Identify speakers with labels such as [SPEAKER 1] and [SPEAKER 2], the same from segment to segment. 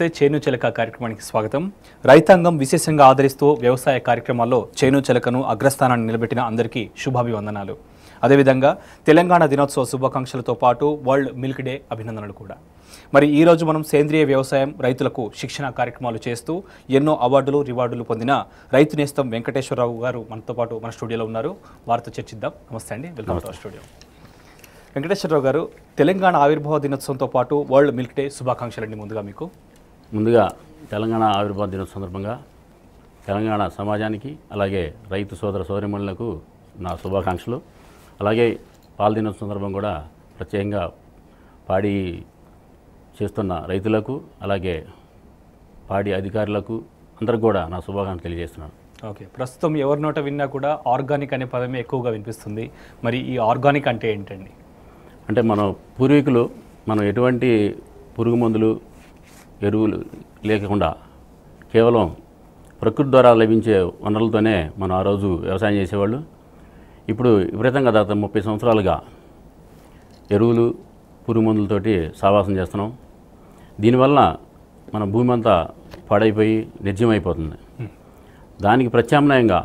[SPEAKER 1] నమస్తే. చేను చిలక కార్యక్రమానికి స్వాగతం. రైతాంగం విశేషంగా ఆదరిస్తూ వ్యవసాయ కార్యక్రమాల్లో చేను చిలకను అగ్రస్థానాన్ని నిలబెట్టిన అందరికీ శుభాభివందనాలు. అదేవిధంగా తెలంగాణ దినోత్సవ శుభాకాంక్షలతో పాటు వరల్డ్ మిల్క్ డే అభినందనలు కూడా. మరి ఈ రోజు మనం సేంద్రియ వ్యవసాయం రైతులకు శిక్షణ కార్యక్రమాలు చేస్తూ ఎన్నో అవార్డులు రివార్డులు పొందిన రైతు నేస్తం వెంకటేశ్వరరావు గారు మనతో పాటు మన స్టూడియోలో ఉన్నారు. వారితో చర్చిద్దాం. నమస్తే అండి. వెల్కమ్ టు స్టూడియో వెంకటేశ్వరరావు గారు తెలంగాణ ఆవిర్భావ దినోత్సవంతో పాటు వరల్డ్ మిల్క్ డే శుభాకాంక్షలండి ముందుగా మీకు.
[SPEAKER 2] ముందుగా తెలంగాణ ఆవిర్భావ దినోత్సవ సందర్భంగా తెలంగాణ సమాజానికి అలాగే రైతు సోదర సోదరిమణులకు నా శుభాకాంక్షలు. అలాగే పాల దినోత్సవ సందర్భం కూడా ప్రత్యేకంగా పాడి చేస్తున్న రైతులకు అలాగే పాడి అధికారులకు అందరికి కూడా నా శుభాకాంక్షలు తెలియజేస్తున్నాను.
[SPEAKER 1] ఓకే. ప్రస్తుతం ఎవరి నోట విన్నా కూడా ఆర్గానిక్ అనే పదమే ఎక్కువగా వినిపిస్తుంది. మరి ఈ ఆర్గానిక్ అంటే ఏంటండి?
[SPEAKER 2] అంటే మన పూర్వీకులు మనం ఎటువంటి పురుగు మందులు ఎరువులు లేకుండా కేవలం ప్రకృతి ద్వారా లభించే వనరులతోనే మనం ఆ రోజు వ్యవసాయం చేసేవాళ్ళు. ఇప్పుడు విపరీతంగా గత ముప్పై సంవత్సరాలుగా ఎరువులు పురుగు మందులతోటి సావాసం చేస్తున్నాం. దీనివల్ల మన భూమి అంతా పాడైపోయి నిర్జీవమైపోతుంది దానికి ప్రత్యామ్నాయంగా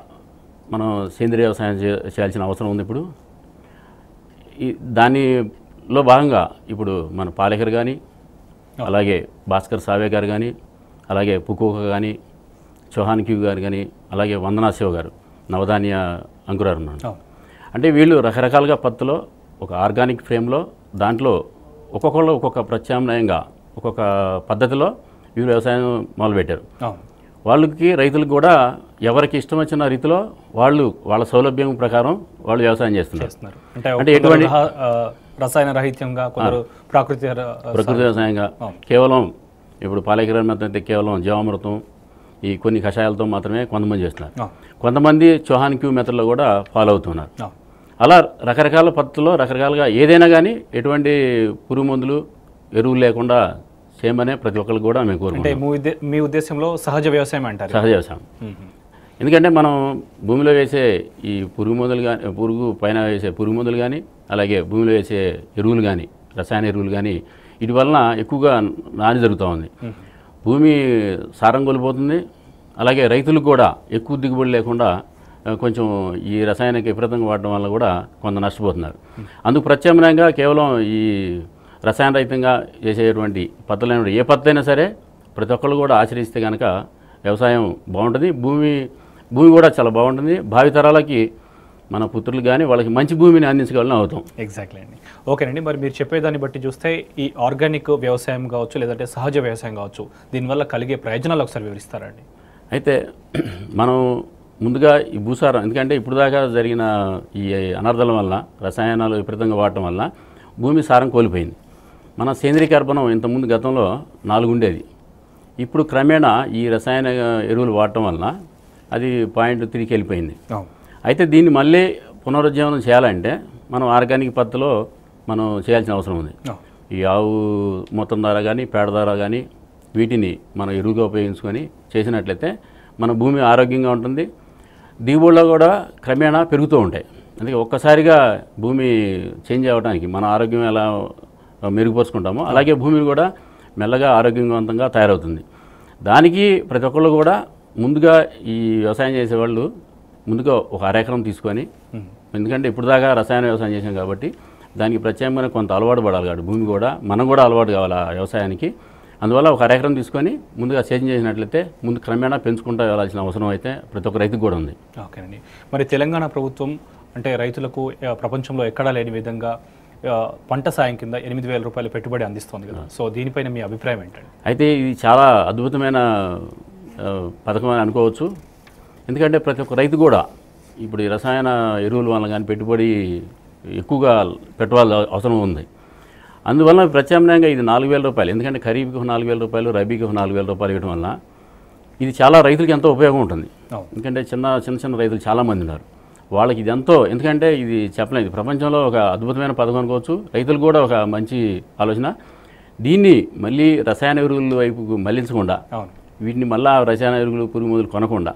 [SPEAKER 2] మనం సేంద్రియ వ్యవసాయం చేయాల్సిన అవసరం ఉంది ఇప్పుడు. ఈ దానిలో భాగంగా ఇప్పుడు మన పాలేకర్ కానీ అలాగే భాస్కర్ సావే గారు కానీ అలాగే పుకోక కానీ చౌహాన్ క్యూ గారు కానీ అలాగే వందనా శివ గారు నవధాన్య అంకురారు
[SPEAKER 1] అవును.
[SPEAKER 2] అంటే వీళ్ళు రకరకాలుగా పత్తులో ఒక ఆర్గానిక్ ఫ్రేమ్లో దాంట్లో ఒక్కొక్కళ్ళు ఒక్కొక్క ప్రత్యామ్నాయంగా ఒక్కొక్క పద్ధతిలో వీళ్ళు వ్యవసాయం మొదలుపెట్టారు. వాళ్ళకి రైతులకు కూడా ఎవరికి ఇష్టం వచ్చిన రీతిలో వాళ్ళు వాళ్ళ సౌలభ్యం ప్రకారం వాళ్ళు వ్యవసాయం చేస్తున్నారు.
[SPEAKER 1] అంటే
[SPEAKER 2] ఎటువంటి-
[SPEAKER 1] రసాయన రహిత్యంగా కొందరు
[SPEAKER 2] ప్రకృతి వ్యవసాయంగా
[SPEAKER 1] అవును.
[SPEAKER 2] కేవలం ఇప్పుడు పాలేకరం అయితే కేవలం జీవామృతం ఈ కొన్ని కషాయాలతో మాత్రమే కొంతమంది చేస్తున్నారు. కొంతమంది చౌహాన్ క్యూ మెథడ్లో కూడా ఫాలో అవుతున్నారు. అలా రకరకాల పద్ధతుల్లో రకరకాలుగా ఏదైనా కానీ ఎటువంటి పురుగు మందులు ఎరువులు లేకుండా చేయమనే ప్రతి ఒక్కరికి కూడా మేము కోరుకుంటాం
[SPEAKER 1] మీ ఉద్దే- మీ ఉద్దేశంలో సహజ వ్యవసాయం అంటారు
[SPEAKER 2] సహజ వ్యవసాయం. ఎందుకంటే మనం భూమిలో వేసే ఈ పురుగు మందులు కానీ పురుగు పైన వేసే పురుగు మందులు కానీ అలాగే భూమిలో వేసే ఎరువులు కానీ రసాయన ఎరువులు కానీ వీటి వలన ఎక్కువగా నాని జరుగుతూ ఉంది. భూమి సారం కోల్పోతుంది. అలాగే రైతులకు కూడా ఎక్కువ దిగుబడి లేకుండా కొంచెం ఈ రసాయనిక విపరీతంగా వాడడం వల్ల కూడా కొంత నష్టపోతున్నారు. అందుకు ప్రత్యామ్నాయంగా కేవలం ఈ రసాయన రహితంగా చేసేటువంటి పద్ధతులైన ఏ పద్ధతి అయినా సరే ప్రతి ఒక్కళ్ళు కూడా ఆచరిస్తే కనుక వ్యవసాయం బాగుంటుంది. భూమి భూమి కూడా చాలా బాగుంటుంది. భావితరాలకి మన పుత్రులు కానీ వాళ్ళకి మంచి భూమిని అందించగలం అవుతాం.
[SPEAKER 1] ఎగ్జాక్ట్లీ అండి. ఓకేనండి. మరి మీరు చెప్పేదాన్ని బట్టి చూస్తే ఈ ఆర్గానిక్ వ్యవసాయం కావచ్చు లేదంటే సహజ వ్యవసాయం కావచ్చు దీనివల్ల కలిగే ప్రయోజనాలు ఒకసారి వివరిస్తారండి?
[SPEAKER 2] అయితే మనం ముందుగా ఈ భూసారం ఎందుకంటే ఇప్పుడు దాకా జరిగిన ఈ అనర్థాల వల్ల రసాయనాలు విపరీతంగా వాడటం వల్ల భూమి సారం కోల్పోయింది. మన సేంద్రీయ కర్బనం ఇంతకుముందు గతంలో నాలుగు ఉండేది ఇప్పుడు క్రమేణా ఈ రసాయన ఎరువులు వాడటం వల్ల అది పాయింట్ త్రీకి వెళ్ళిపోయింది అయితే దీన్ని మళ్ళీ పునరుజ్జీవనం చేయాలంటే మనం ఆర్గానిక్ పద్ధతిలో మనం చేయాల్సిన అవసరం ఉంది. ఈ ఆవు మొత్తం ద్వారా కానీ పేడ ద్వారా కానీ వీటిని మనం ఎరువుగా ఉపయోగించుకొని చేసినట్లయితే మన భూమి ఆరోగ్యంగా ఉంటుంది. దిగుబడిలో కూడా క్రమేణా పెరుగుతూ ఉంటాయి. అందుకే ఒక్కసారిగా భూమి చేంజ్ అవ్వడానికి మన ఆరోగ్యం ఎలా మెరుగుపరుచుకుంటామో అలాగే భూమి కూడా మెల్లగా ఆరోగ్యవంతంగా తయారవుతుంది. దానికి ప్రతి ఒక్కళ్ళు కూడా ముందుగా ఈ వ్యవసాయం చేసేవాళ్ళు ముందుగా ఒక అరెకరం తీసుకొని. ఎందుకంటే ఇప్పుడు దాకా రసాయన వ్యవసాయం చేసాం కాబట్టి దానికి ప్రత్యేకమైన కొంత అలవాటు పడాలి కాబట్టి భూమి కూడా మనం కూడా అలవాటు కావాలి ఆ వ్యవసాయానికి. అందువల్ల ఒక అరెకరం తీసుకొని ముందుగా సేద్యం చేసినట్లయితే ముందు క్రమేణా పెంచుకుంటూ వెళ్ళాల్సిన అవసరం అయితే ప్రతి ఒక్క రైతుకు కూడా ఉంది.
[SPEAKER 1] ఓకేనండి. మరి తెలంగాణ ప్రభుత్వం అంటే రైతులకు ప్రపంచంలో ఎక్కడా లేని విధంగా పంట సాయం కింద ఎనిమిది వేల రూపాయల పెట్టుబడి అందిస్తోంది కదా. సో దీనిపైన మీ అభిప్రాయం ఏంటండి?
[SPEAKER 2] అయితే ఇది చాలా అద్భుతమైన పథకం అని అనుకోవచ్చు. ఎందుకంటే ప్రతి ఒక్క రైతు కూడా ఇప్పుడు ఈ రసాయన ఎరువుల వల్ల కానీ పెట్టుబడి ఎక్కువగా పెట్టాల్సిన అవసరం ఉంది. అందువల్ల ప్రత్యామ్నాయంగా ఇది నాలుగు వేల రూపాయలు. ఎందుకంటే ఖరీఫ్కి ఒక నాలుగు వేల రూపాయలు రబీకి ఒక నాలుగు వేల రూపాయలు ఇవ్వడం వల్ల ఇది చాలా రైతులకు ఎంతో ఉపయోగం ఉంటుంది. ఎందుకంటే చిన్న చిన్న చిన్న రైతులు చాలామంది ఉన్నారు. వాళ్ళకి ఇది ఎంతో ఎందుకంటే ఇది చెప్పలేదు. ప్రపంచంలో ఒక అద్భుతమైన పథకం అనుకోవచ్చు. రైతులు కూడా ఒక మంచి ఆలోచన. దీన్ని మళ్ళీ రసాయన ఎరువుల వైపుకు
[SPEAKER 1] మళ్ళించకుండా
[SPEAKER 2] వీటిని మళ్ళా రసాయన ఎరువులు పురుగు మందులు కొనకుండా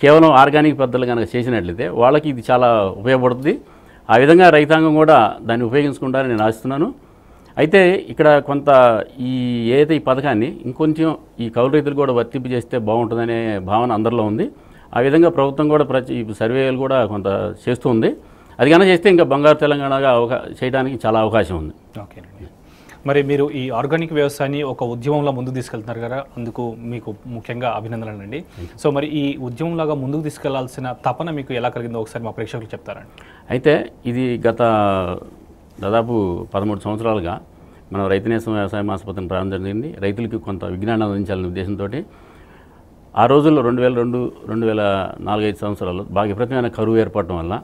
[SPEAKER 2] కేవలం ఆర్గానిక్ పద్ధతులు కనుక చేసినట్లయితే వాళ్ళకి ఇది చాలా ఉపయోగపడుతుంది. ఆ విధంగా రైతాంగం కూడా దాన్ని ఉపయోగించుకుంటారని నేను ఆశిస్తున్నాను. అయితే ఇక్కడ కొంత ఈ ఏదైతే ఈ పథకాన్ని ఇంకొంచెం ఈ కౌలు రైతులు కూడా వర్తింపు చేస్తే బాగుంటుందనే భావన అందరిలో ఉంది. ఆ విధంగా ప్రభుత్వం కూడా ప్రతి సర్వేలు కూడా కొంత చేస్తూ ఉంది. అది కనుక చేస్తే ఇంకా బంగారు తెలంగాణగా అవకా చేయడానికి చాలా అవకాశం ఉంది.
[SPEAKER 1] ఓకే. మరి మీరు ఈ ఆర్గానిక్ వ్యవసాయాన్ని ఒక ఉద్యమంలో ముందుకు తీసుకెళ్తున్నారు కదా అందుకు మీకు ముఖ్యంగా అభినందనలు అండి సో మరి ఈ ఉద్యమంలాగా ముందుకు తీసుకెళ్ళాల్సిన తపన మీకు ఎలా కలిగిందో ఒకసారి మా ప్రేక్షకులు చెప్తారండి.
[SPEAKER 2] అయితే ఇది గత దాదాపు పదమూడు సంవత్సరాలుగా మనం రైతునేసం వ్యవసాయ ఆసుపత్రిని ప్రారంభించడం జరిగింది. రైతులకి కొంత విజ్ఞానం అందించాలనే ఉద్దేశంతో ఆ రోజుల్లో రెండు వేల రెండు రెండు వేల నాలుగైదు సంవత్సరాలు బాగా విపరీతమైన కరువు ఏర్పడటం వల్ల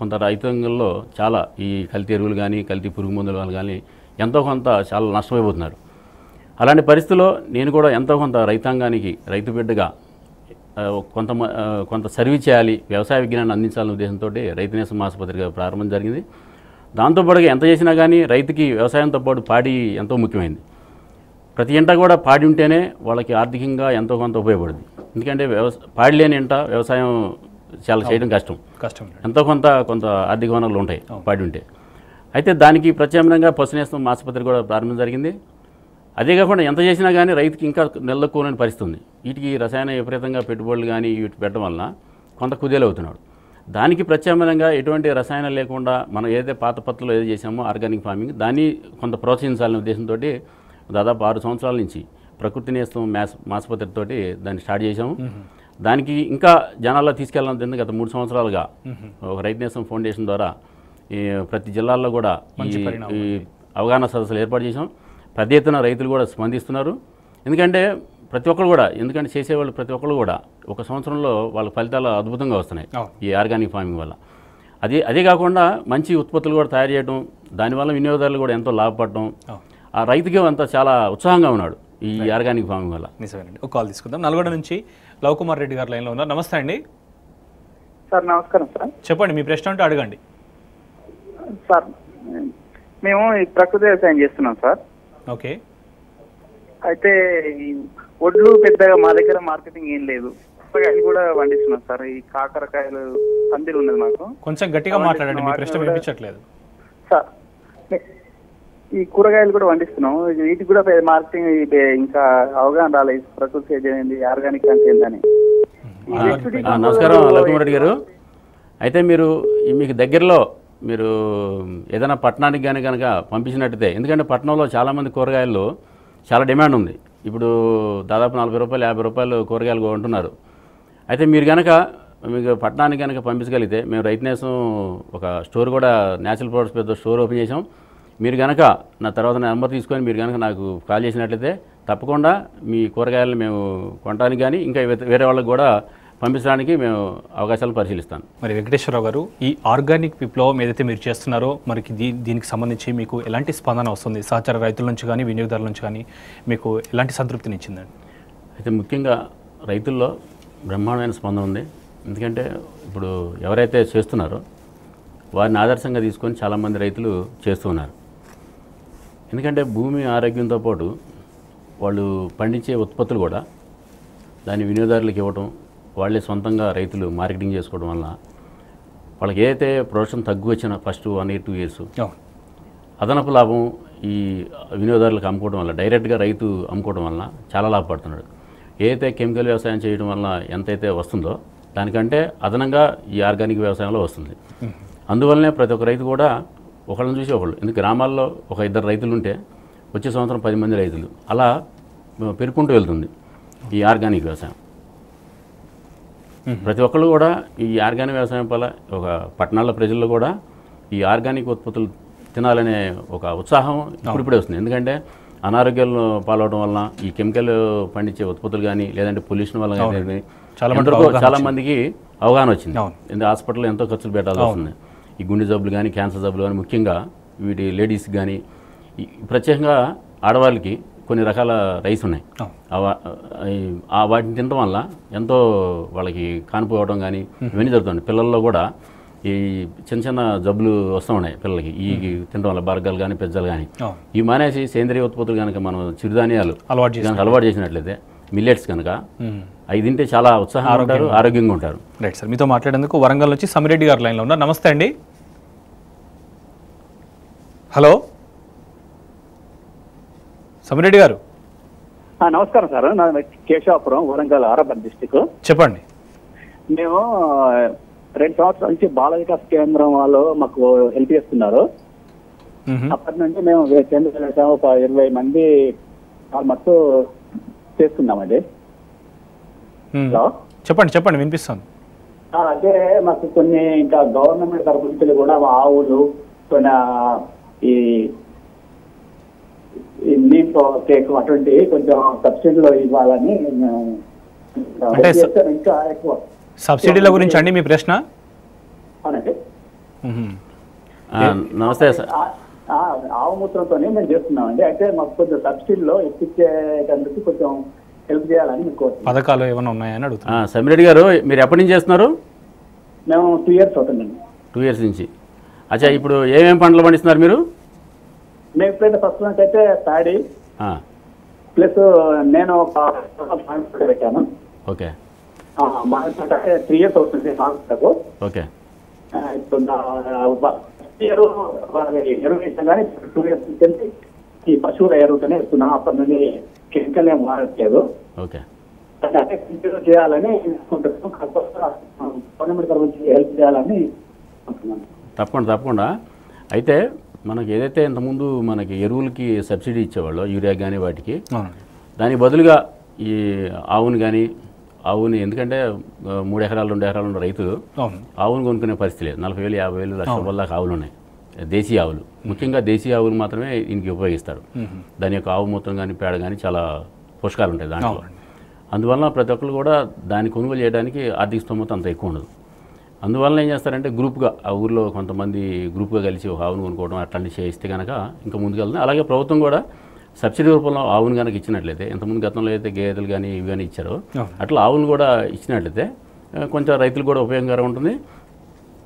[SPEAKER 2] కొంత రైతాంగంలో చాలా ఈ కల్తీ ఎరువులు కానీ కల్తీ పురుగు మందులు వాళ్ళు కానీ ఎంతో కొంత చాలా నష్టమైపోతున్నారు. అలాంటి పరిస్థితుల్లో నేను కూడా ఎంతో కొంత రైతాంగానికి రైతు బిడ్డగా కొంత కొంత సర్వీస్ చేయాలి వ్యవసాయ విజ్ఞానాన్ని అందించాలనే ఉద్దేశంతో రైతునేసం ఆసుపత్రిగా ప్రారంభం జరిగింది. దాంతోపాటుగా ఎంత చేసినా కానీ రైతుకి వ్యవసాయంతో పాటు పాడి ఎంతో ముఖ్యమైనది ప్రతి ఇంట కూడా పాడి ఉంటేనే వాళ్ళకి ఆర్థికంగా ఎంతో కొంత ఉపయోగపడుతుంది ఎందుకంటే వ్యవస పాడి లేని ఇంట వ్యవసాయం చాలా చేయడం కష్టం.
[SPEAKER 1] కష్టం.
[SPEAKER 2] ఎంతో కొంత కొంత ఆర్థిక వనరులు ఉంటాయి పాడి ఉంటే. అయితే దానికి ప్రత్యామ్నాయంగా పశునేస్తం ఆసుపత్రి కూడా ప్రారంభం జరిగింది. అదే కాకుండా ఎంత చేసినా కానీ రైతుకి ఇంకా నెలకొనని పరిస్థితి ఉంది వీటికి రసాయన విపరీతంగా పెట్టుబడులు కానీ వీటి పెట్టడం వలన కొంత కుదేలు అవుతున్నాడు దానికి ప్రత్యామ్నాయంగా ఎటువంటి రసాయనాలు లేకుండా మనం ఏదైతే పాత పద్ధతిలో ఏదో చేసామో ఆర్గానిక్ ఫార్మింగ్ దాన్ని కొంత ప్రోత్సహించాలనే ఉద్దేశంతో దాదాపు ఆరు సంవత్సరాల నుంచి ప్రకృతి నేస్తం మ్యాస్ ఆసుపత్రితోటి దాన్ని స్టార్ట్ చేసాము దానికి ఇంకా జనాల్లో తీసుకెళ్ళాలని గత మూడు సంవత్సరాలుగా. ఒక రైతు నేస్తం ఫౌండేషన్ ద్వారా ప్రతి జిల్లాల్లో కూడా ఈ అవగాహన సదస్సులు ఏర్పాటు చేసాం పెద్ద ఎత్తున రైతులు కూడా స్పందిస్తున్నారు. ఎందుకంటే ప్రతి ఒక్కరు కూడా ఎందుకంటే చేసేవాళ్ళు ప్రతి ఒక్కరు కూడా ఒక సంవత్సరంలో వాళ్ళ ఫలితాలు అద్భుతంగా వస్తున్నాయి. ఈ ఆర్గానిక్ ఫార్మింగ్ వల్ల. అదే అదే కాకుండా మంచి ఉత్పత్తులు కూడా తయారు చేయడం దానివల్ల వినియోగదారులు కూడా ఎంతో లాభపడటం. ఆ రైతుకి అంతా చాలా ఉత్సాహంగా ఉన్నాడు ఈ ఆర్గానిక్ ఫార్మింగ్ వల్ల.
[SPEAKER 1] నిజమేనండి. ఒక కాల్ తీసుకుందాం. నల్గొండ నుంచి లవ్ కుమార్ రెడ్డి గారు లైన్లో ఉన్నారు. నమస్తే అండి.
[SPEAKER 3] సార్ నమస్కారం సార్.
[SPEAKER 1] చెప్పండి మీ ప్రశ్న ఉంటే అడగండి.
[SPEAKER 3] సార్ మేము ఈ ప్రకృతి వ్యవసాయం చేస్తున్నాం సార్.
[SPEAKER 1] ఓకే.
[SPEAKER 3] అయితే ఈ వడ్లు పెద్దగా మా దగ్గర మార్కెటింగ్ ఏం లేదు. కూరగాయలు కూడా పండిస్తున్నాం సార్. ఈ కాకరకాయలు పందిరి ఉన్నది మాకు.
[SPEAKER 1] కొంచెం గట్టిగా మాట్లాడండి మీ ప్రశ్న వినిపించట్లేదు.
[SPEAKER 3] సార్ ఈ కూరగాయలు కూడా పండిస్తున్నాం. వీటికి కూడా మార్కెటింగ్ ఇంకా అవగాహన రాలేదు ప్రకృతి ఏంది ఆర్గానిక్ అంటే ఏందని.
[SPEAKER 2] ఆ, నమస్కారం లక్ష్మణరెడ్డి గారు. అయితే మీరు మీకు దగ్గరలో మీరు ఏదైనా పట్టణానికి కానీ కనుక పంపించినట్టయితే ఎందుకంటే పట్టణంలో చాలామంది కూరగాయలు చాలా డిమాండ్ ఉంది. ఇప్పుడు దాదాపు నలభై రూపాయలు యాభై రూపాయలు కూరగాయలు కొంటున్నారు. అయితే మీరు కనుక మీకు పట్టణానికి కనుక పంపించగలిగితే మేము రైతు నేసం ఒక స్టోర్ కూడా న్యాచురల్ ప్రొడక్ట్స్ పెద్ద స్టోర్ ఓపెన్ చేసాం మీరు కనుక నా తర్వాత నా నెంబర్ తీసుకొని మీరు కనుక నాకు కాల్ చేసినట్లయితే తప్పకుండా మీ కూరగాయలను మేము కొనడానికి కానీ ఇంకా వేరే వాళ్ళకి కూడా పంపించడానికి మేము అవకాశాలు పరిశీలిస్తాను.
[SPEAKER 1] మరి వెంకటేశ్వరరావు గారు ఈ ఆర్గానిక్ విప్లవం ఏదైతే మీరు చేస్తున్నారో మనకి దీ దీనికి సంబంధించి మీకు ఎలాంటి స్పందన వస్తుంది? సహచార రైతుల నుంచి కానీ వినియోగదారుల నుంచి కానీ మీకు ఎలాంటి సంతృప్తిని ఇచ్చిందండి
[SPEAKER 2] అయితే ముఖ్యంగా రైతుల్లో బ్రహ్మాండమైన స్పందన ఉంది. ఎందుకంటే ఇప్పుడు ఎవరైతే చేస్తున్నారో వారిని ఆదర్శంగా తీసుకొని చాలామంది రైతులు చేస్తూ ఉన్నారు. ఎందుకంటే భూమి ఆరోగ్యంతో పాటు వాళ్ళు పండించే ఉత్పత్తులు కూడా దాన్ని వినియోగదారులకు ఇవ్వటం వాళ్ళే సొంతంగా రైతులు మార్కెటింగ్ చేసుకోవడం వల్ల వాళ్ళకి ఏదైతే ప్రొడక్షన్ తగ్గు వచ్చిన first one year two years అదనపు లాభం ఈ వినియోగదారులకు అమ్ముకోవడం వల్ల డైరెక్ట్గా రైతు అమ్ముకోవడం వల్ల చాలా లాభపడుతున్నాడు. ఏదైతే కెమికల్ వ్యవసాయం చేయడం వల్ల ఎంతైతే వస్తుందో దానికంటే అదనంగా ఈ ఆర్గానిక్ వ్యవసాయంలో వస్తుంది. అందువల్లనే ప్రతి ఒక్క రైతు కూడా ఒకళ్ళని చూసి ఒకళ్ళు. ఎందుకు గ్రామాల్లో ఒక ఇద్దరు రైతులు ఉంటే వచ్చే సంవత్సరం పది మంది రైతులు. అలా పెరుగుకుంటూ వెళ్తుంది ఈ ఆర్గానిక్ వ్యవసాయం. ప్రతి ఒక్కళ్ళు కూడా ఈ ఆర్గానిక్ వ్యవసాయం వల్ల ఒక పట్టణాల ప్రజల్లో కూడా ఈ ఆర్గానిక్ ఉత్పత్తులు తినాలనే ఒక ఉత్సాహం ఇప్పుడిప్పుడే వస్తుంది. ఎందుకంటే అనారోగ్యాలు పాలవడం వల్ల ఈ కెమికల్ పండించే ఉత్పత్తులు కానీ లేదంటే పొల్యూషన్ వల్ల కానీ
[SPEAKER 1] చాలా
[SPEAKER 2] చాలా మందికి అవగాహన వచ్చింది. ఎందుకంటే హాస్పిటల్లో ఎంతో ఖర్చులు పెట్టాల్సి వస్తుంది. ఈ గుండె జబ్బులు కానీ క్యాన్సర్ జబ్బులు కానీ ముఖ్యంగా వీటి లేడీస్ కానీ ప్రత్యేకంగా ఆడవాళ్ళకి కొన్ని రకాల రైస్ ఉన్నాయి. ఆ. వాటిని తినడం వల్ల ఎంతో వాళ్ళకి కానిపోవడం కానీ ఇవన్నీ జరుగుతుంది పిల్లల్లో కూడా ఈ చిన్న చిన్న జబ్బులు వస్తూ ఉన్నాయి పిల్లలకి. ఈ తినడం వల్ల బర్గర్లు కానీ పిజ్జాలు కానీ. ఈ మానేసి సేంద్రియ ఉత్పత్తులు కనుక మనం చిరుధాన్యాలు
[SPEAKER 1] అలవాటు
[SPEAKER 2] అలవాటు చేసినట్లయితే మిల్లెట్స్ కనుక. అవి తింటే చాలా ఉత్సాహంగా ఉంటారు. ఆరోగ్యంగా ఉంటారు.
[SPEAKER 1] రైట్ సార్ మీతో మాట్లాడేందుకు వరంగల్ నుంచి సమిరెడ్డి గారు లైన్లో ఉన్నారు. నమస్తే అండి. హలో. సమిరెడ్డి గారు.
[SPEAKER 4] నమస్కారం సార్. నా కేశవాపురం వరంగల్ ఆరాబాద్ డిస్టిక్
[SPEAKER 1] చెప్పండి.
[SPEAKER 4] మేము రెండు సంవత్సరాల నుంచి బాల వికాస్ కేంద్రం వాళ్ళు మాకు హెల్ప్ చేస్తున్నారు. అప్పటి నుంచి మేము కేంద్ర ఒక ఇరవై మంది ఆల్మోస్ట్ చేస్తున్నామండి. హలో?
[SPEAKER 1] చెప్పండి చెప్పండి వినిపిస్తుంది.
[SPEAKER 4] ఆ, అదే మాకు కొన్ని ఇంకా గవర్నమెంట్ తరపు నుంచి కూడా ఆవులు కొన్ని ఈ ఈ నీమ్ కేక్ అటువంటి కొంచెం సబ్సిడీలో ఇవ్వాలని ఇంకా ఎక్కువ.
[SPEAKER 1] సబ్సిడీల గురించి అండి మీ ప్రశ్న?
[SPEAKER 4] అవునండి.
[SPEAKER 2] నమస్తే సార్.
[SPEAKER 4] ఆ- ఆ, ఆవు మూత్రంతో మేము చేస్తున్నామండి. అయితే మాకు కొంచెం సబ్సిడీలో ఎక్కించేటందుకు కొంచెం హెల్ప్ చేయాలని మీకు
[SPEAKER 1] పథకాలు ఏమైనా ఉన్నాయని అడుగుతున్నాను
[SPEAKER 2] ఆ, సమిరెడ్డి గారు మీరు ఎప్పటి నుంచి చేస్తున్నారు?
[SPEAKER 4] మేము టూ ఇయర్స్ అవుతుందండి.
[SPEAKER 2] టూ ఇయర్స్ నుంచి. అచ్చా ఇప్పుడు ఏమేమి పంటలు పండిస్తున్నారు మీరు?
[SPEAKER 4] మేము ఇప్పుడైతే ఫస్ట్ నుంచి అయితే ప్యాడీ ప్లస్ నేను ఒక పెట్టాను.
[SPEAKER 2] ఓకే.
[SPEAKER 4] త్రీ ఇయర్స్ అవుతుంది మామిడికు
[SPEAKER 2] ఓకే.
[SPEAKER 4] ఇప్పుడు ఇయర్ ఎరువు వేసాం కానీ టూ ఇయర్స్ నుంచి ఈ పశువుల ఎరువుతోనే ఇస్తున్నాం అప్పటి నుండి కెమికల్ ఏం వాడట్లేదు.
[SPEAKER 2] ఓకే.
[SPEAKER 4] అంటే కంటిన్యూ చేయాలని అనుకుంటున్నాం కాకపోతే గవర్నమెంట్ తరఫు నుంచి హెల్ప్ చేయాలని అనుకుంటున్నాను.
[SPEAKER 2] తప్పకుండా తప్పకుండా. అయితే మనకి ఏదైతే ఇంతకుముందు మనకి ఎరువులకి సబ్సిడీ ఇచ్చేవాళ్ళు యూరియా కానీ వాటికి దానికి బదులుగా ఈ ఆవుని కానీ ఆవుని ఎందుకంటే మూడు ఎకరాలు రెండు ఎకరాలు ఉన్న రైతులు ఆవును కొనుక్కునే పరిస్థితి లేదు. నలభై వేలు యాభై వేలు లక్ష దాకా ఆవులు ఉన్నాయి. దేశీయ ఆవులు. ముఖ్యంగా దేశీయ ఆవులు మాత్రమే దీనికి ఉపయోగిస్తారు. దాని యొక్క ఆవు మూత్రం కానీ పేడ కానీ చాలా పోషకాలు ఉంటాయి దాంట్లో. అందువలన ప్రతి ఒక్కరు కూడా దాన్ని కొనుగోలు చేయడానికి ఆర్థిక స్తోమత అంత ఎక్కువ ఉండదు. అందువలన ఏం చేస్తారంటే గ్రూప్గా ఆ ఊర్లో కొంతమంది గ్రూప్గా కలిసి ఒక ఆవును కొనుక్కోవడం అట్లాంటివి చేయిస్తే కనుక ఇంకా ముందుకెళ్తుంది అలాగే ప్రభుత్వం కూడా సబ్సిడీ రూపంలో ఆవును కనుక ఇచ్చినట్లయితే ఇంతకుముందు గతంలో అయితే గేదెలు కానీ ఇవి కానీ ఇచ్చారో. అట్లా ఆవును కూడా ఇచ్చినట్లయితే కొంచెం రైతులకు కూడా ఉపయోగకరంగా ఉంటుంది.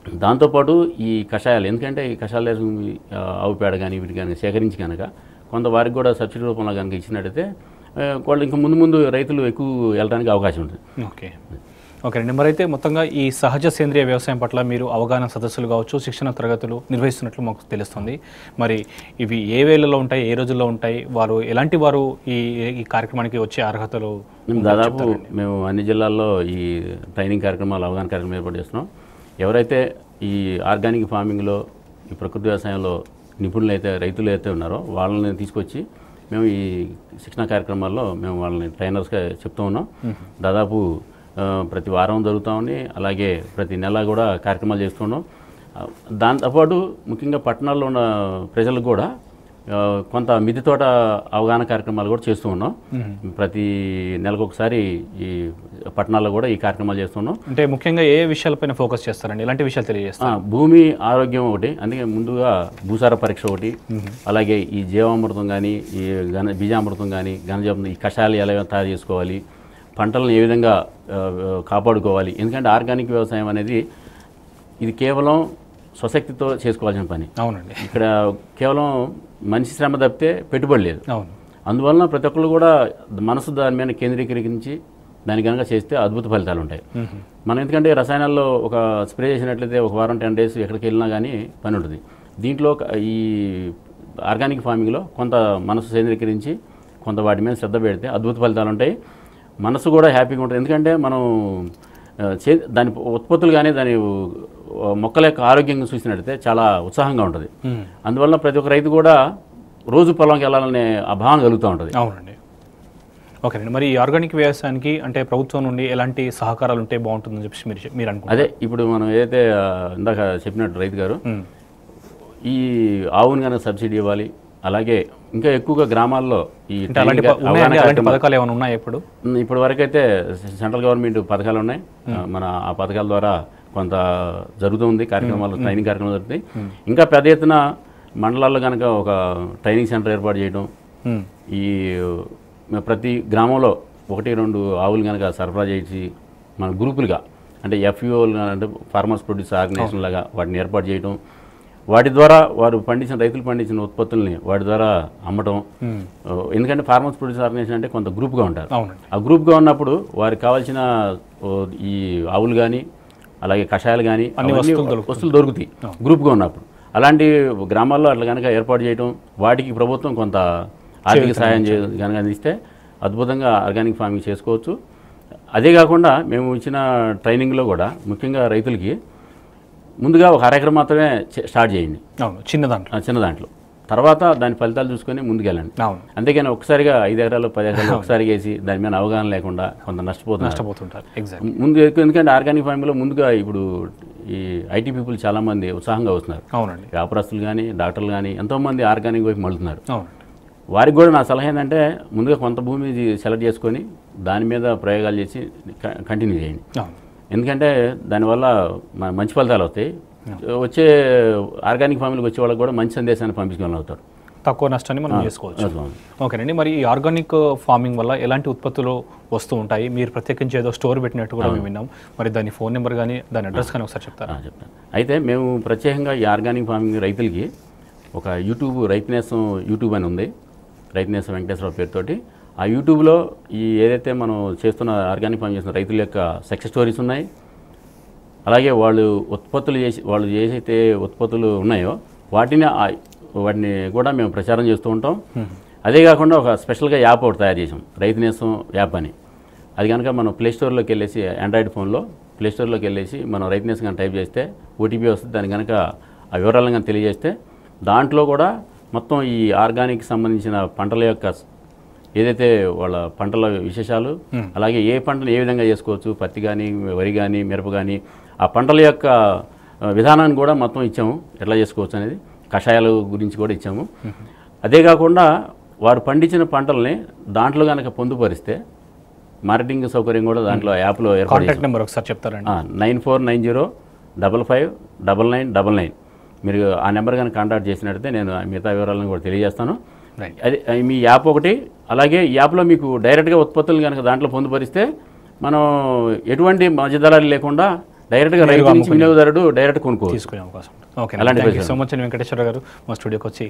[SPEAKER 2] దాంతోపాటు ఈ కషాయాలు ఎందుకంటే ఈ కషాయాలు ఆవు పేడ కానీ వీటి కానీ సేకరించి కనుక కొంత వారికి కూడా సబ్సిడీ రూపంలో కనుక ఇచ్చినట్టయితే ఆ, వాళ్ళు ఇంకా ముందు ముందు రైతులు ఎక్కువ వెళ్ళడానికి అవకాశం ఉంటుంది.
[SPEAKER 1] ఓకే. ఓకే అండి. మరి అయితే మొత్తంగా ఈ సహజ సేంద్రియ వ్యవసాయం పట్ల మీరు అవగాహన సదస్సులు కావచ్చు శిక్షణ తరగతులు నిర్వహిస్తున్నట్లు మాకు తెలుస్తుంది. మరి ఇవి ఏ వేళల్లో ఉంటాయి ఏ రోజుల్లో ఉంటాయి వారు ఎలాంటి వారు ఈ ఈ కార్యక్రమానికి వచ్చే అర్హతలు
[SPEAKER 2] మేము దాదాపు మేము అన్ని జిల్లాల్లో ఈ ట్రైనింగ్ కార్యక్రమాలు అవగాహన కార్యక్రమం ఏర్పాటు చేస్తున్నాం. ఎవరైతే ఈ ఆర్గానిక్ ఫార్మింగ్లో ఈ ప్రకృతి వ్యవసాయంలో నిపుణులు అయితే రైతులు అయితే ఉన్నారో వాళ్ళని తీసుకొచ్చి మేము ఈ శిక్షణ కార్యక్రమాల్లో మేము వాళ్ళని ట్రైనర్స్గా చెప్తూ ఉన్నాం. దాదాపు ప్రతి వారం జరుగుతూ ఉంది అలాగే ప్రతి నెల కూడా కార్యక్రమాలు చేస్తున్నాం దాంతోపాటు ముఖ్యంగా పట్టణాల్లో ఉన్న ప్రజలకు కూడా కొంత మిద్దె తోట అవగాహన కార్యక్రమాలు కూడా చేస్తూ ఉన్నాం. ప్రతి నెలకు ఒకసారి ఈ పట్టణాల్లో కూడా ఈ కార్యక్రమాలు చేస్తున్నాం
[SPEAKER 1] అంటే ముఖ్యంగా ఏ విషయాలపైన ఫోకస్ చేస్తారండి? ఎలాంటి విషయాలు తెలియజేస్తారు?
[SPEAKER 2] ఆ, భూమి ఆరోగ్యం ఒకటి అందుకే ముందుగా భూసార పరీక్ష ఒకటి అలాగే ఈ జీవామృతం కానీ ఈ ఘన బీజామృతం కానీ ఘనజామృతం ఈ కషాయాలు ఎలా తయారు చేసుకోవాలి పంటలను ఏ విధంగా కాపాడుకోవాలి. ఎందుకంటే ఆర్గానిక్ వ్యవసాయం అనేది ఇది కేవలం స్వశక్తితో చేసుకోవాల్సిన పని.
[SPEAKER 1] అవునండి.
[SPEAKER 2] ఇక్కడ కేవలం మనిషి శ్రమ తప్పితే పెట్టుబడి లేదు.
[SPEAKER 1] అవును.
[SPEAKER 2] అందువలన ప్రతి ఒక్కరు కూడా మనసు దాని మీద కేంద్రీకరించి దాని కనుక చేస్తే అద్భుత ఫలితాలు ఉంటాయి. మనం ఎందుకంటే రసాయనాల్లో ఒక స్ప్రే చేసినట్లయితే ఒక వారం టెన్ డేస్ ఎక్కడికి వెళ్ళినా కానీ పని ఉంటుంది. దీంట్లో ఈ ఆర్గానిక్ ఫార్మింగ్లో కొంత మనసు కేంద్రీకరించి కొంత వాటి మీద శ్రద్ధ పెడితే అద్భుత ఫలితాలు ఉంటాయి. మనసు కూడా హ్యాపీగా ఉంటుంది. ఎందుకంటే మనం చే దాని ఉత్పత్తులు కానీ దాని మొక్కల యొక్క ఆరోగ్యంగా చూసినట్లయితే చాలా ఉత్సాహంగా ఉంటుంది. అందువల్ల ప్రతి ఒక్క రైతు కూడా రోజు పొలంకి వెళ్ళాలనే ఆ భావన కలుగుతూ ఉంటుంది.
[SPEAKER 1] అవునండి. ఓకేనండి మరి ఈ ఆర్గానిక్ వ్యవసాయానికి అంటే ప్రభుత్వం నుండి ఎలాంటి సహకారాలు ఉంటే బాగుంటుందని చెప్పి మీరు మీరు అనుకుంటారు
[SPEAKER 2] అదే ఇప్పుడు మనం ఏదైతే ఇందాక చెప్పినట్టు రైతు గారు. ఈ ఆవుని కనుక సబ్సిడీ ఇవ్వాలి అలాగే ఇంకా ఎక్కువగా గ్రామాల్లో ఈ
[SPEAKER 1] అలాంటి పథకాలు ఏమైనా ఉన్నాయా ఇప్పుడు?
[SPEAKER 2] ఇప్పటి వరకు అయితే సెంట్రల్ గవర్నమెంట్ పథకాలు ఉన్నాయి. మన ఆ పథకాల ద్వారా కొంత జరుగుతుంది కార్యక్రమాలు ట్రైనింగ్ కార్యక్రమాలు జరుగుతాయి. ఇంకా పెద్ద ఎత్తున మండలాల్లో కనుక ఒక ట్రైనింగ్ సెంటర్ ఏర్పాటు చేయడం. ఈ ప్రతి గ్రామంలో ఒకటి రెండు ఆవులు కనుక సరఫరా చేసి మన గ్రూపులుగా అంటే ఎఫ్యూఓలు అంటే ఫార్మర్స్ ప్రొడ్యూస్ ఆర్గనైజేషన్ లాగా వాటిని ఏర్పాటు చేయడం వాటి ద్వారా వారు పండించిన రైతులు పండించిన ఉత్పత్తుల్ని వాటి ద్వారా అమ్మటం. ఎందుకంటే ఫార్మర్స్ ప్రొడ్యూస్ ఆర్గనైజేషన్ అంటే కొంత గ్రూప్గా ఉంటారు. ఆ గ్రూప్గా ఉన్నప్పుడు వారికి కావాల్సిన ఈ ఆవులు కానీ అలాగే కషాయాలు కానీ
[SPEAKER 1] వస్తువులు దొరుకుతాయి.
[SPEAKER 2] వస్తువులు దొరుకుతాయి గ్రూప్గా ఉన్నప్పుడు. అలాంటి గ్రామాల్లో అట్లా కనుక ఏర్పాటు చేయడం వాటికి ప్రభుత్వం కొంత ఆర్థిక సహాయం చే కనుక అందిస్తే అద్భుతంగా ఆర్గానిక్ ఫార్మింగ్ చేసుకోవచ్చు. అదే కాకుండా మేము ఇచ్చిన ట్రైనింగ్లో కూడా ముఖ్యంగా రైతులకి ముందుగా ఒక అరెకరం మాత్రమే స్టార్ట్ చేయండి.
[SPEAKER 1] అవును చిన్న దాంట్లో.
[SPEAKER 2] చిన్న దాంట్లో. తర్వాత దాని ఫలితాలు చూసుకొని ముందుకెళ్ళండి.
[SPEAKER 1] అవును.
[SPEAKER 2] అంతేగాని ఒకసారిగా ఐదు ఎకరాలు పది ఎకరాలు ఒకసారి వేసి దాని మీద అవగాహన లేకుండా కొంత నష్టపోతున్నారు.
[SPEAKER 1] నష్టపోతుంటారు. ఎగ్జాక్ట్
[SPEAKER 2] ముందు ఎక్కువ ఎందుకంటే ఆర్గానిక్ ఫార్మింగ్లో ముందుగా ఇప్పుడు ఈ ఐటీ పీపుల్ చాలామంది ఉత్సాహంగా వస్తున్నారు.
[SPEAKER 1] అవునండి.
[SPEAKER 2] వ్యాపారస్తులు కానీ డాక్టర్లు కానీ ఎంతోమంది ఆర్గానిక్ వైపు మళ్ళుతున్నారు. వారికి కూడా నా సలహా ఏంటంటే ముందుగా కొంత భూమి సెలెక్ట్ చేసుకొని దాని మీద ప్రయోగాలు చేసి కంటిన్యూ చేయండి. ఎందుకంటే దానివల్ల మ- మంచి ఫలితాలు వస్తాయి. వచ్చే ఆర్గానిక్ ఫార్మింగ్కి వచ్చే వాళ్ళకి కూడా మంచి సందేశాన్ని పంపించగలుగుతారు
[SPEAKER 1] తక్కువ నష్టాన్ని మనం చేసుకోవచ్చు. ఓకేనండి. మరి ఈ ఆర్గానిక్ ఫార్మింగ్ వల్ల ఎలాంటి ఉత్పత్తులు వస్తూ ఉంటాయి? మీరు ప్రత్యేకించి ఏదో స్టోర్ పెట్టినట్టు కూడా మేము విన్నాం. మరి దాని ఫోన్ నెంబర్ కానీ దాని అడ్రస్ కానీ ఒకసారి చెప్తారా?
[SPEAKER 2] చెప్తాను. అయితే మేము ప్రత్యేకంగా ఈ ఆర్గానిక్ ఫార్మింగ్ రైతులకి ఒక యూట్యూబ్ రైతునేసం యూట్యూబ్ అని ఉంది. రైతునేసం వెంకటేశ్వర పేరుతోటి. ఆ యూట్యూబ్లో ఈ ఏదైతే మనం చేస్తున్న ఆర్గానిక్ ఫార్మింగ్ చేస్తున్న రైతుల యొక్క సక్సెస్ స్టోరీస్ ఉన్నాయి. అలాగే వాళ్ళు ఉత్పత్తులు చేసి వాళ్ళు ఏదైతే ఉత్పత్తులు ఉన్నాయో వాటిని వాటిని కూడా మేము ప్రచారం చేస్తూ ఉంటాం. అదే కాకుండా ఒక స్పెషల్గా యాప్ ఒకటి తయారు చేసాం రైతునేసం యాప్ అని. అది కనుక మనం ప్లే స్టోర్లోకి వెళ్ళేసి ఆండ్రాయిడ్ ఫోన్లో ప్లే స్టోర్లోకి వెళ్ళేసి మనం రైతునేసం కనుక టైప్ చేస్తే ఓటీపీ వస్తుంది దాని కనుక ఆ వివరాలను కనుక తెలియజేస్తే దాంట్లో కూడా మొత్తం ఈ ఆర్గానిక్ సంబంధించిన పంటల యొక్క ఏదైతే వాళ్ళ పంటల విశేషాలు అలాగే ఏ పంటను ఏ విధంగా చేసుకోవచ్చు పత్తి కానీ వరి కానీ మిరప కానీ ఆ పంటల యొక్క విధానాన్ని కూడా మొత్తం ఇచ్చాము. ఎట్లా చేసుకోవచ్చు అనేది కషాయాల గురించి కూడా ఇచ్చాము. అదే కాకుండా వారు పండించిన పంటల్ని దాంట్లో కనుక పొందుపరిస్తే మార్కెటింగ్ సౌకర్యం కూడా దాంట్లో యాప్లో
[SPEAKER 1] కాంటాక్ట్ నెంబర్ ఒకసారి చెప్తారండి.
[SPEAKER 2] Nine four nine zero double five double nine double nine. మీరు ఆ నెంబర్ కనుక కాంటాక్ట్ చేసినట్టయితే నేను మిగతా వివరాలను కూడా తెలియజేస్తాను. అది మీ యాప్ ఒకటి. అలాగే ఈ యాప్లో మీకు డైరెక్ట్గా ఉత్పత్తులు కనుక దాంట్లో పొందుపరిస్తే మనం ఎటువంటి మధ్యధరాలు లేకుండా డైరెక్ట్గా రైతు నుంచి వినియోగదారుడు డైరెక్ట్ కొనుక్కోవచ్చు.
[SPEAKER 1] తీసుకునే అవకాశం ఓకే
[SPEAKER 2] అలాంటి
[SPEAKER 1] సో మచ్ అండి. వెంకటేశ్వర గారు మా స్టూడియోకి వచ్చి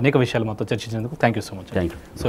[SPEAKER 1] అనేక విషయాలు మాతో చర్చించేందుకు thank you so much
[SPEAKER 2] thank you
[SPEAKER 1] so